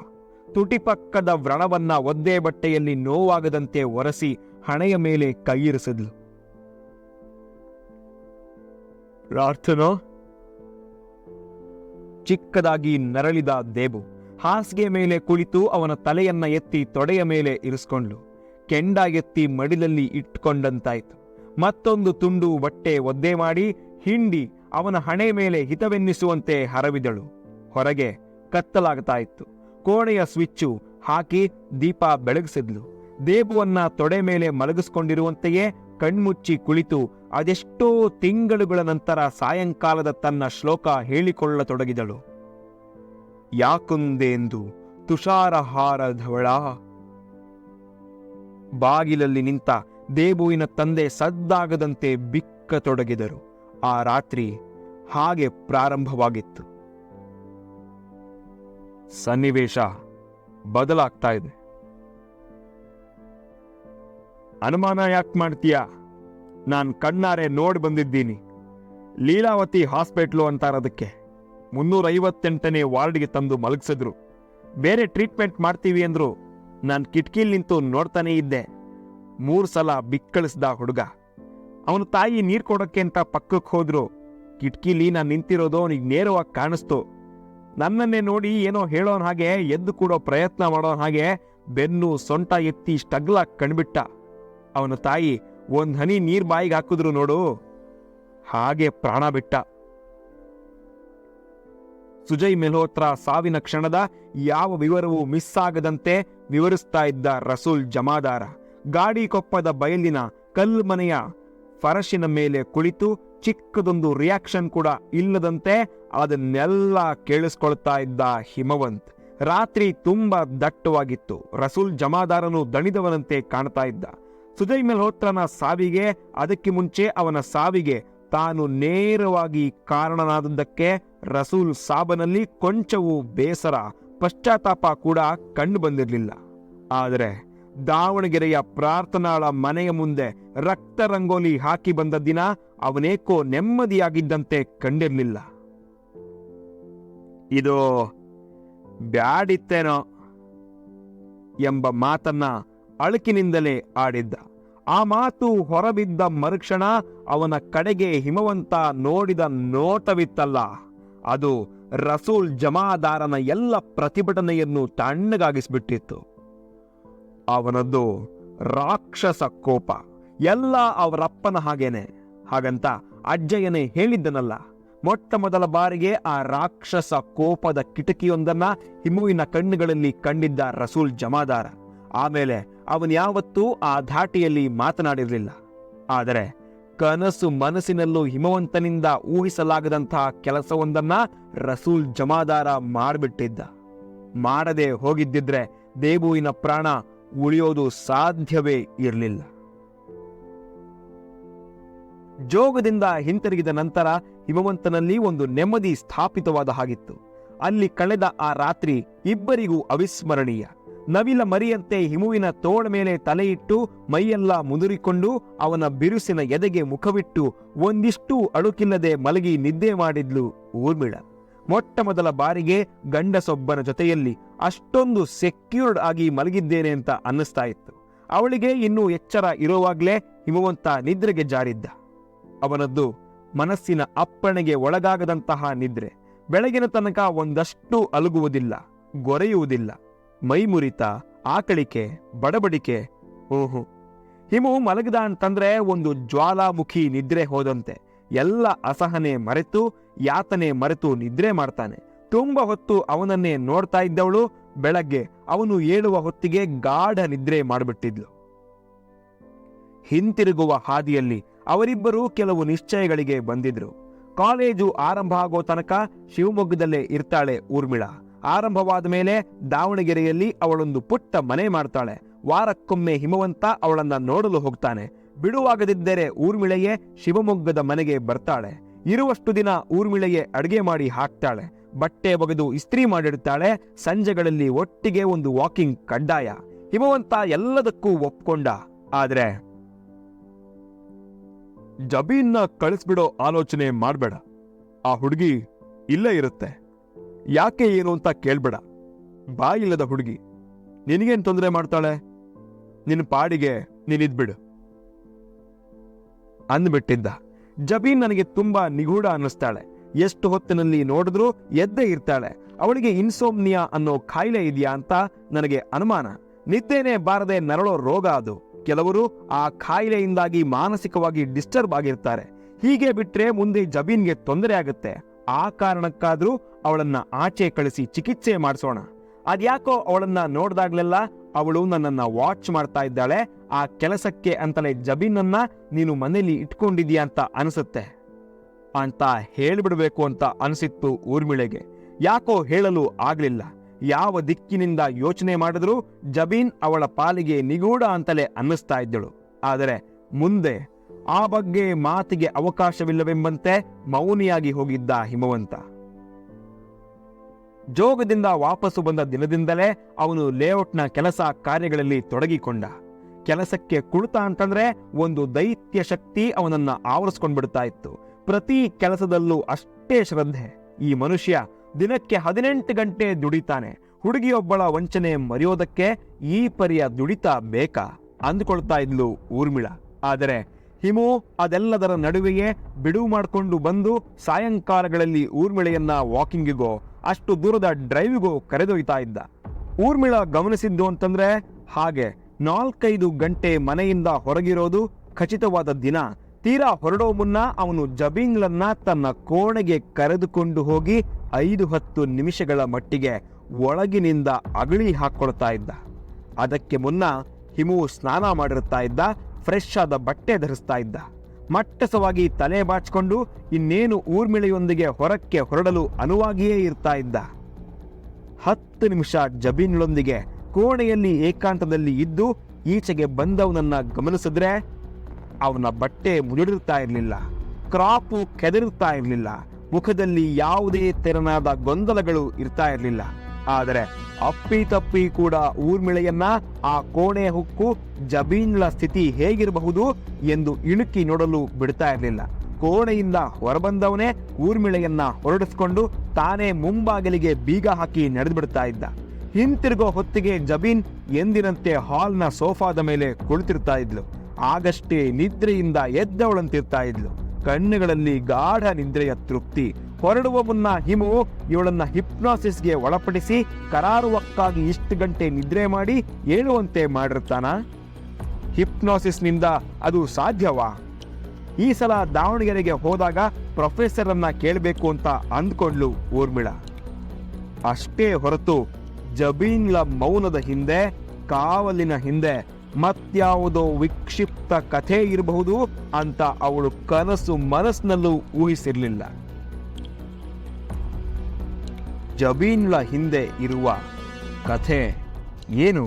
ತುಟಿಪಕ್ಕದ ವ್ರಣವನ್ನ ಒದ್ದೆ ಬಟ್ಟೆಯಲ್ಲಿ ನೋವಾಗದಂತೆ ಒರೆಸಿ ಹಣೆಯ ಮೇಲೆ ಕೈಯಿರಿಸಿದ್ಲು. ಪ್ರಾರ್ಥನಾ. ಚಿಕ್ಕದಾಗಿ ನರಳಿದ ದೇಬು ಹಾಸಿಗೆ ಮೇಲೆ ಕುಳಿತು ಅವನ ತಲೆಯನ್ನ ಎತ್ತಿ ತೊಡೆಯ ಮೇಲೆ ಇರಿಸ್ಕೊಂಡ್ಲು. ಕೆಂಡ ಎತ್ತಿ ಮಡಿಲಲ್ಲಿ ಇಟ್ಕೊಂಡಂತಾಯ್ತು. ಮತ್ತೊಂದು ತುಂಡು ಬಟ್ಟೆ ಒದ್ದೆ ಮಾಡಿ ಹಿಂಡಿ ಅವನ ಹಣೆ ಮೇಲೆ ಹಿತವೆನ್ನಿಸುವಂತೆ ಹರವಿದಳು. ಹೊರಗೆ ಕತ್ತಲಾಗ್ತಾ ಇತ್ತು ಕೋಣೆಯ ಸ್ವಿಚ್ಚು ಹಾಕಿ ದೀಪ ಬೆಳಗಿಸಿದ್ಲು. ದೇಬುವನ್ನ ತೊಡೆ ಮೇಲೆ ಮಲಗಿಸ್ಕೊಂಡಿರುವಂತೆಯೇ ಕಣ್ಮುಚ್ಚಿ ಕುಳಿತು ಅದೆಷ್ಟೋ ತಿಂಗಳುಗಳ ನಂತರ ಸಾಯಂಕಾಲದ ತನ್ನ ಶ್ಲೋಕ ಹೇಳಿಕೊಳ್ಳತೊಡಗಿದಳು. ಯಾಕುಂದೆಂದು ತುಷಾರಹಾರಧವಳ? ಬಾಗಿಲಲ್ಲಿ ನಿಂತ ದೇಬುವಿನ ತಂದೆ ಸದ್ದಾಗದಂತೆ ಬಿಕ್ಕತೊಡಗಿದರು. ಆ ರಾತ್ರಿ ಹಾಗೆ ಪ್ರಾರಂಭವಾಗಿತ್ತು. ಸನ್ನಿವೇಶ ಬದಲಾಗ್ತಾ ಇದೆ. ಅನುಮಾನ ಯಾಕೆ ಮಾಡ್ತೀಯಾ? ನಾನು ಕಣ್ಣಾರೆ ನೋಡಿ ಬಂದಿದ್ದೀನಿ. ಲೀಲಾವತಿ ಹಾಸ್ಪಿಟ್ಲು ಅಂತಾರದಕ್ಕೆ. ಮುನ್ನೂರೈವತ್ತೆಂಟನೇ ವಾರ್ಡ್ಗೆ ತಂದು ಮಲಗಿಸಿದ್ರು. ಬೇರೆ ಟ್ರೀಟ್ಮೆಂಟ್ ಮಾಡ್ತೀವಿ ಅಂದ್ರು. ನಾನು ಕಿಟಕಿಲ್ ನಿಂತು ನೋಡ್ತಾನೇ ಇದ್ದೆ. ಮೂರು ಸಲ ಬಿಕ್ಕಳಿಸ್ದ ಹುಡುಗ. ಅವನ ತಾಯಿ ನೀರು ಕೊಡೋಕ್ಕೆ ಅಂತ ಪಕ್ಕಕ್ಕೆ ಹೋದ್ರು. ಕಿಟಕಿಲಿ ನಾನು ನಿಂತಿರೋದು ಅವನಿಗೆ ನೇರವಾಗಿ ಕಾಣಿಸ್ತು. ನನ್ನನ್ನೇ ನೋಡಿ ಏನೋ ಹೇಳೋನ್ ಹಾಗೆ ಎದ್ದು ಕೂಡೋ ಪ್ರಯತ್ನ ಮಾಡೋನ್ ಹಾಗೆ ಬೆನ್ನು ಸೊಂಟ ಎತ್ತಿ ಸ್ಟಗ್ಲಾಗಿ ಕಣ್ಬಿಟ್ಟ. ಅವನ ತಾಯಿ, ಒಂದ್ ಹನಿ ನೀರ್ ಬಾಯಿಗೆ ಹಾಕಿದ್ರು ನೋಡು. ಹಾಗೆ ಪ್ರಾಣ ಬಿಟ್ಟ. ಸುಜಯ್ ಮೆಲ್ಹೋತ್ರ ಸಾವಿನ ಕ್ಷಣದ ಯಾವ ವಿವರವೂ ಮಿಸ್ ಆಗದಂತೆ ವಿವರಿಸ್ತಾ ಇದ್ದ ರಸೂಲ್ ಜಮಾದಾರ. ಗಾಡಿ ಕೊಪ್ಪದ ಬಯಲಿನ ಕಲ್ಮನೆಯ ಫರಶಿನ ಮೇಲೆ ಕುಳಿತು ಚಿಕ್ಕದೊಂದು ರಿಯಾಕ್ಷನ್ ಕೂಡ ಇಲ್ಲದಂತೆ ಅದನ್ನೆಲ್ಲ ಕೇಳಿಸ್ಕೊಳ್ತಾ ಇದ್ದ ಹಿಮವಂತ್. ರಾತ್ರಿ ತುಂಬಾ ದಟ್ಟವಾಗಿತ್ತು. ರಸೂಲ್ ಜಮಾದಾರನು ದಣಿದವನಂತೆ ಕಾಣ್ತಾ ಇದ್ದ. ಸುಜಯ್ ಮೆಲ್ಹೋತ್ರನ ಸಾವಿಗೆ, ಅದಕ್ಕೆ ಮುಂಚೆ ಅವನ ಸಾವಿಗೆ ತಾನು ನೇರವಾಗಿ ಕಾರಣನಾದದ್ದಕ್ಕೆ ರಸೂಲ್ ಸಾಬನಲ್ಲಿ ಕೊಂಚವೂ ಬೇಸರ, ಪಶ್ಚಾತ್ತಾಪ ಕೂಡ ಕಂಡು ಬಂದಿರಲಿಲ್ಲ. ಆದರೆ ದಾವಣಗೆರೆಯ ಪ್ರಾರ್ಥನಾಳ ಮನೆಯ ಮುಂದೆ ರಕ್ತ ರಂಗೋಲಿ ಹಾಕಿ ಬಂದ ದಿನ ಅವನೇಕೋ ನೆಮ್ಮದಿಯಾಗಿದ್ದಂತೆ ಕಂಡಿರಲಿಲ್ಲ. ಇದು, ಬ್ಯಾಡಿತ್ತೇನೋ? ಎಂಬ ಮಾತನ್ನ ಅಳುಕಿನಿಂದಲೇ ಆಡಿದ್ದ. ಆ ಮಾತು ಹೊರಬಿದ್ದ ಮರುಕ್ಷಣ ಅವನ ಕಡೆಗೆ ಹಿಮವಂತ ನೋಡಿದ ನೋಟವಿತ್ತಲ್ಲ. ಅದು ರಸೂಲ್ ಜಮಾದಾರನ ಎಲ್ಲ ಪ್ರತಿಭಟನೆಯನ್ನು ತಣ್ಣಗಾಗಿಸ್ಬಿಟ್ಟಿತ್ತು. ಅವನದ್ದು ರಾಕ್ಷಸ ಕೋಪ. ಎಲ್ಲ ಅವರಪ್ಪನ ಹಾಗೇನೆ. ಹಾಗಂತ ಅಜ್ಜಯ್ಯನೇ ಹೇಳಿದ್ದನಲ್ಲ, ಮೊಟ್ಟ ಮೊದಲ ಬಾರಿಗೆ ಆ ರಾಕ್ಷಸ ಕೋಪದ ಕಿಟಕಿಯೊಂದನ್ನ ಹಿಮುವಿನ ಕಣ್ಣುಗಳಲ್ಲಿ ಕಂಡಿದ್ದ ರಸೂಲ್ ಜಮಾದಾರ. ಆಮೇಲೆ ಅವನ್ಯಾವತ್ತೂ ಆ ಧಾಟಿಯಲ್ಲಿ ಮಾತನಾಡಿರಲಿಲ್ಲ. ಆದರೆ ಕನಸು ಮನಸ್ಸಿನಲ್ಲೂ ಹಿಮವಂತನಿಂದ ಊಹಿಸಲಾಗದಂತಹ ಕೆಲಸವೊಂದನ್ನ ರಸೂಲ್ ಜಮಾದಾರ ಮಾಡಿಬಿಟ್ಟಿದ್ದ. ಮಾಡದೆ ಹೋಗಿದ್ದಿದ್ರೆ ದೇಬುವಿನ ಪ್ರಾಣ ಉಳಿಯೋದು ಸಾಧ್ಯವೇ ಇರಲಿಲ್ಲ. ಜೋಗದಿಂದ ಹಿಂತಿರುಗಿದ ನಂತರ ಹಿಮವಂತನಲ್ಲಿ ಒಂದು ನೆಮ್ಮದಿ ಸ್ಥಾಪಿತವಾದ ಹಾಗಿತ್ತು. ಅಲ್ಲಿ ಕಳೆದ ಆ ರಾತ್ರಿ ಇಬ್ಬರಿಗೂ ಅವಿಸ್ಮರಣೀಯ. ನವಿಲ ಮರಿಯಂತೆ ಹಿಮುವಿನ ತೋಳ ಮೇಲೆ ತಲೆಯಿಟ್ಟು ಮೈಯೆಲ್ಲ ಮುದುರಿಕೊಂಡು ಅವನ ಬಿರುಸಿನ ಎದೆಗೆ ಮುಖವಿಟ್ಟು ಒಂದಿಷ್ಟು ಅಳುಕಿಲ್ಲದೆ ಮಲಗಿ ನಿದ್ದೆ ಮಾಡಿದ್ಲು ಊರ್ಮಿಳ. ಮೊಟ್ಟ ಮೊದಲ ಬಾರಿಗೆ ಗಂಡಸೊಬ್ಬನ ಜೊತೆಯಲ್ಲಿ ಅಷ್ಟೊಂದು ಸೆಕ್ಯೂರ್ಡ್ ಆಗಿ ಮಲಗಿದ್ದೇನೆ ಅಂತ ಅನ್ನಿಸ್ತಾ ಇತ್ತು. ಅವಳಿಗೆ ಇನ್ನೂ ಎಚ್ಚರ ಇರುವಾಗ್ಲೇ ಹಿಮವಂತ ನಿದ್ರೆಗೆ ಜಾರಿದ್ದ. ಅವನದ್ದು ಮನಸ್ಸಿನ ಅಪ್ಪಣೆಗೆ ಒಳಗಾಗದಂತಹ ನಿದ್ರೆ. ಬೆಳಗಿನ ತನಕ ಒಂದಷ್ಟು ಅಲುಗುವುದಿಲ್ಲ, ಗೊರೆಯುವುದಿಲ್ಲ. ಮೈ ಮುರಿತ, ಆಕಳಿಕೆ, ಬಡಬಡಿಕೆ, ಓಹು. ಹಿಮು ಮಲಗಿದ ಅಂತಂದ್ರೆ ಒಂದು ಜ್ವಾಲಾಮುಖಿ ನಿದ್ರೆ ಹೋದಂತೆ. ಎಲ್ಲ ಅಸಹನೆ ಮರೆತು, ಯಾತನೆ ಮರೆತು ನಿದ್ರೆ ಮಾಡ್ತಾನೆ. ತುಂಬ ಹೊತ್ತು ಅವನನ್ನೇ ನೋಡ್ತಾ ಇದ್ದವಳು, ಬೆಳಗ್ಗೆ ಅವನು ಏಳುವ ಹೊತ್ತಿಗೆ ಗಾಢ ನಿದ್ರೆ ಮಾಡಿಬಿಟ್ಟಿದ್ಲು. ಹಿಂತಿರುಗುವ ಹಾದಿಯಲ್ಲಿ ಅವರಿಬ್ಬರೂ ಕೆಲವು ನಿಶ್ಚಯಗಳಿಗೆ ಬಂದಿದ್ರು. ಕಾಲೇಜು ಆರಂಭ ಆಗೋ ತನಕ ಶಿವಮೊಗ್ಗದಲ್ಲೇ ಇರ್ತಾಳೆ ಊರ್ಮಿಳಾ. ಆರಂಭವಾದ ಮೇಲೆ ದಾವಣಗೆರೆಯಲ್ಲಿ ಅವಳೊಂದು ಪುಟ್ಟ ಮನೆ ಮಾಡ್ತಾಳೆ. ವಾರಕ್ಕೊಮ್ಮೆ ಹಿಮವಂತ ಅವಳನ್ನ ನೋಡಲು ಹೋಗ್ತಾನೆ. ಬಿಡುವಾಗದಿದ್ದರೆ ಊರ್ಮಿಳೆಯೇ ಶಿವಮೊಗ್ಗದ ಮನೆಗೆ ಬರ್ತಾಳೆ. ಇರುವಷ್ಟು ದಿನ ಊರ್ಮಿಳೆಯೇ ಅಡುಗೆ ಮಾಡಿ ಹಾಕ್ತಾಳೆ. ಬಟ್ಟೆ ಒಗೆದು ಇಸ್ತ್ರಿ ಮಾಡಿಡ್ತಾಳೆ. ಸಂಜೆಗಳಲ್ಲಿ ಒಟ್ಟಿಗೆ ಒಂದು ವಾಕಿಂಗ್ ಕಡ್ಡಾಯ. ಹಿಮವಂತ ಎಲ್ಲದಕ್ಕೂ ಒಪ್ಕೊಂಡ. ಆದ್ರೆ ಜಬೀನ್ನ ಕಳಿಸ್ಬಿಡೋ ಆಲೋಚನೆ ಮಾಡ್ಬೇಡ. ಆ ಹುಡುಗಿ ಇಲ್ಲೇ ಇರುತ್ತೆ. ಯಾಕೆ ಏನು ಅಂತ ಕೇಳ್ಬೇಡ. ಬಾಯಿಲ್ಲದ ಹುಡುಗಿ. ನಿನಗೇನ್ ತೊಂದರೆ ಮಾಡ್ತಾಳೆ? ನಿನ್ನ ಪಾಡಿಗೆ ನೀನಿದ್ಬಿಡು ಅಂದ್ಬಿಟ್ಟಿದ್ದ. ಜಬೀನ್ ನನಗೆ ತುಂಬಾ ನಿಗೂಢ ಅನ್ನಿಸ್ತಾಳೆ. ಎಷ್ಟು ಹೊತ್ತಿನಲ್ಲಿ ನೋಡಿದ್ರೂ ಎದ್ದೇ ಇರ್ತಾಳೆ. ಅವಳಿಗೆ ಇನ್ಸೋಮ್ನಿಯಾ ಅನ್ನೋ ಕಾಯಿಲೆ ಇದೆಯಾ ಅಂತ ನನಗೆ ಅನುಮಾನ. ನಿದ್ದೇನೆ ಬಾರದೆ ನರಳೋ ರೋಗ ಅದು. ಕೆಲವರು ಆ ಕಾಯಿಲೆಯಿಂದಾಗಿ ಮಾನಸಿಕವಾಗಿ ಡಿಸ್ಟರ್ಬ್ ಆಗಿರ್ತಾರೆ. ಹೀಗೆ ಬಿಟ್ರೆ ಮುಂದೆ ಜಬೀನ್ಗೆ ತೊಂದರೆ ಆಗುತ್ತೆ. ಆ ಕಾರಣಕ್ಕಾದ್ರೂ ಅವಳನ್ನ ಆಚೆ ಕಳಿಸಿ ಚಿಕಿತ್ಸೆ ಮಾಡಿಸೋಣ. ಅದ್ಯಾಕೋ ಅವಳನ್ನ ನೋಡ್ದಾಗ್ಲೆಲ್ಲ ಅವಳು ನನ್ನನ್ನ ವಾಚ್ ಮಾಡ್ತಾ ಇದ್ದಾಳೆ. ಆ ಕೆಲಸಕ್ಕೆ ಅಂತಲೇ ಜಬೀನನ್ನ ನೀನು ಮನೇಲಿ ಇಟ್ಕೊಂಡಿದ್ಯಾ ಅಂತ ಅನಿಸುತ್ತೆ. ಅಂತ ಹೇಳ್ಬಿಡ್ಬೇಕು ಅಂತ ಅನಿಸಿತ್ತು ಊರ್ಮಿಳೆಗೆ. ಯಾಕೋ ಹೇಳಲು ಆಗ್ಲಿಲ್ಲ. ಯಾವ ದಿಕ್ಕಿನಿಂದ ಯೋಚನೆ ಮಾಡಿದ್ರೂ ಜಬೀನ್ ಅವಳ ಪಾಲಿಗೆ ನಿಗೂಢ ಅಂತಲೇ ಅನ್ನಿಸ್ತಾ ಇದ್ದಳು. ಆದರೆ ಮುಂದೆ ಆ ಬಗ್ಗೆ ಮಾತಿಗೆ ಅವಕಾಶವಿಲ್ಲವೆಂಬಂತೆ ಮೌನಿಯಾಗಿ ಹೋಗಿದ್ದ ಹಿಮವಂತ. ಜೋಗದಿಂದ ವಾಪಸ್ಸು ಬಂದ ದಿನದಿಂದಲೇ ಅವನು ಲೇಔಟ್ನ ಕೆಲಸ ಕಾರ್ಯಗಳಲ್ಲಿ ತೊಡಗಿಕೊಂಡ. ಕೆಲಸಕ್ಕೆ ಕುಳಿತ ಅಂತಂದ್ರೆ ಒಂದು ದೈತ್ಯ ಶಕ್ತಿ ಅವನನ್ನ ಆವರಿಸ್ಕೊಂಡ್ಬಿಡ್ತಾ ಇತ್ತು. ಪ್ರತಿ ಕೆಲಸದಲ್ಲೂ ಅಷ್ಟೇ ಶ್ರದ್ಧೆ. ಈ ಮನುಷ್ಯ ದಿನಕ್ಕೆ ಹದಿನೆಂಟು ಗಂಟೆ ದುಡಿತಾನೆ. ಹುಡುಗಿಯೊಬ್ಬಳ ವಂಚನೆ ಮರೆಯೋದಕ್ಕೆ ಈ ಪರಿಯ ದುಡಿತ ಬೇಕಾ? ಅಂದುಕೊಳ್ತಾ ಇದ್ಲು ಊರ್ಮಿಳ. ಆದರೆ ಹಿಮು ಅದೆಲ್ಲದರ ನಡುವೆಯೇ ಬಿಡುವು ಮಾಡಿಕೊಂಡು ಬಂದು ಸಾಯಂಕಾಲಗಳಲ್ಲಿ ಊರ್ಮಿಳೆಯನ್ನ ವಾಕಿಂಗಿಗೋ ಅಷ್ಟು ದೂರದ ಡ್ರೈವಿಗೂ ಕರೆದೊಯ್ತಾ ಇದ್ದ. ಊರ್ಮಿಳ ಗಮನಿಸಿದ್ದು ಅಂತಂದ್ರೆ ಹಾಗೆ ನಾಲ್ಕೈದು ಗಂಟೆ ಮನೆಯಿಂದ ಹೊರಗಿರೋದು ಖಚಿತವಾದ ದಿನ. ತೀರಾ ಹೊರಡೋ ಮುನ್ನ ಅವನು ಜಬಿಂಗ್ಲನ್ನ ತನ್ನ ಕೋಣೆಗೆ ಕರೆದುಕೊಂಡು ಹೋಗಿ ಐದು ಹತ್ತು ನಿಮಿಷಗಳ ಮಟ್ಟಿಗೆ ಒಳಗಿನಿಂದ ಅಗಳಿ ಹಾಕ್ಕೊಳ್ತಾ ಇದ್ದ. ಅದಕ್ಕೆ ಮುನ್ನ ಹಿಮು ಸ್ನಾನ ಮಾಡಿರ್ತಾ ಇದ್ದ ಫ್ರೆಶ್ ಆದ ಬಟ್ಟೆ ಧರಿಸ್ತಾ ಇದ್ದ. ಮಟ್ಟಸವಾಗಿ ತಲೆ ಬಾಚಿಕೊಂಡು ಇನ್ನೇನು ಊರ್ಮಿಳೆಯೊಂದಿಗೆ ಹೊರಕ್ಕೆ ಹೊರಡಲು ಅನುವಾಗಿಯೇ ಇರ್ತಾ ಇದ್ದ. ಹತ್ತು ನಿಮಿಷ ಜಬೀನ್ಗಳೊಂದಿಗೆ ಕೋಣೆಯಲ್ಲಿ ಏಕಾಂತದಲ್ಲಿ ಇದ್ದು ಈಚೆಗೆ ಬಂದವನನ್ನ ಗಮನಿಸಿದ್ರೆ ಅವನ ಬಟ್ಟೆ ಮುದುಡಿರ್ತಾ ಇರಲಿಲ್ಲ, ಕ್ರಾಪು ಕೆದರಿರ್ತಾ ಇರಲಿಲ್ಲ, ಮುಖದಲ್ಲಿ ಯಾವುದೇ ತೆರನಾದ ಗೊಂದಲಗಳು ಇರ್ತಾ ಇರಲಿಲ್ಲ. ಆದರೆ ಅಪ್ಪಿ ತಪ್ಪಿ ಕೂಡ ಊರ್ಮಿಳೆಯನ್ನ ಆ ಕೋಣೆ ಹುಕ್ಕು ಜಬೀನ್ಲ ಸ್ಥಿತಿ ಹೇಗಿರಬಹುದು ಎಂದು ಇಣುಕಿ ನೋಡಲು ಬಿಡ್ತಾ ಇರಲಿಲ್ಲ. ಕೋಣೆಯಿಂದ ಹೊರಬಂದವನೇ ಊರ್ಮಿಳೆಯನ್ನ ಹೊರಡಿಸಿಕೊಂಡು ತಾನೇ ಮುಂಬಾಗಿಲಿಗೆ ಬೀಗ ಹಾಕಿ ನಡೆದು ಬಿಡ್ತಾ ಇದ್ದ. ಹಿಂತಿರುಗೋ ಹೊತ್ತಿಗೆ ಜಬೀನ್ ಎಂದಿನಂತೆ ಹಾಲ್ನ ಸೋಫಾದ ಮೇಲೆ ಕುಳಿತಿರ್ತಾ ಇದ್ಲು. ಆಗಷ್ಟೇ ನಿದ್ರೆಯಿಂದ ಎದ್ದವಳಂತಿರ್ತಾ ಇದ್ಲು. ಕಣ್ಣುಗಳಲ್ಲಿ ಗಾಢ ನಿದ್ರೆಯ ತೃಪ್ತಿ ಹೊರಡುವ ಮುನ್ನ ಹಿಮು ಇವಳನ್ನ ಹಿಪ್ನಾಸಿಸ್ಗೆ ಒಳಪಡಿಸಿ ಕರಾರುವಕ್ಕಾಗಿ ಇಷ್ಟು ಗಂಟೆ ನಿದ್ರೆ ಮಾಡಿ ಏಳುವಂತೆ ಮಾಡಿರ್ತಾನ? ಹಿಪ್ನಾಸಿಸ್ನಿಂದ ಅದು ಸಾಧ್ಯವಾ? ಈ ಸಲ ದಾವಣಗೆರೆಗೆ ಹೋದಾಗ ಪ್ರೊಫೆಸರ್ ಅನ್ನ ಕೇಳಬೇಕು ಅಂತ ಅಂದ್ಕೊಂಡ್ಲು ಊರ್ಮಿಳ. ಅಷ್ಟೇ ಹೊರತು ಜಬೀನ್ಲ ಮೌನದ ಹಿಂದೆ, ಕಾವಲಿನ ಹಿಂದೆ ಮತ್ಯಾವುದೋ ವಿಕ್ಷಿಪ್ತ ಕಥೆ ಇರಬಹುದು ಅಂತ ಅವಳು ಕನಸು ಮನಸ್ಸಿನಲ್ಲೂ ಊಹಿಸಿರ್ಲಿಲ್ಲ. ಜಬೀನ್ಲ ಹಿಂದೆ ಇರುವ ಕಥೆ ಏನು?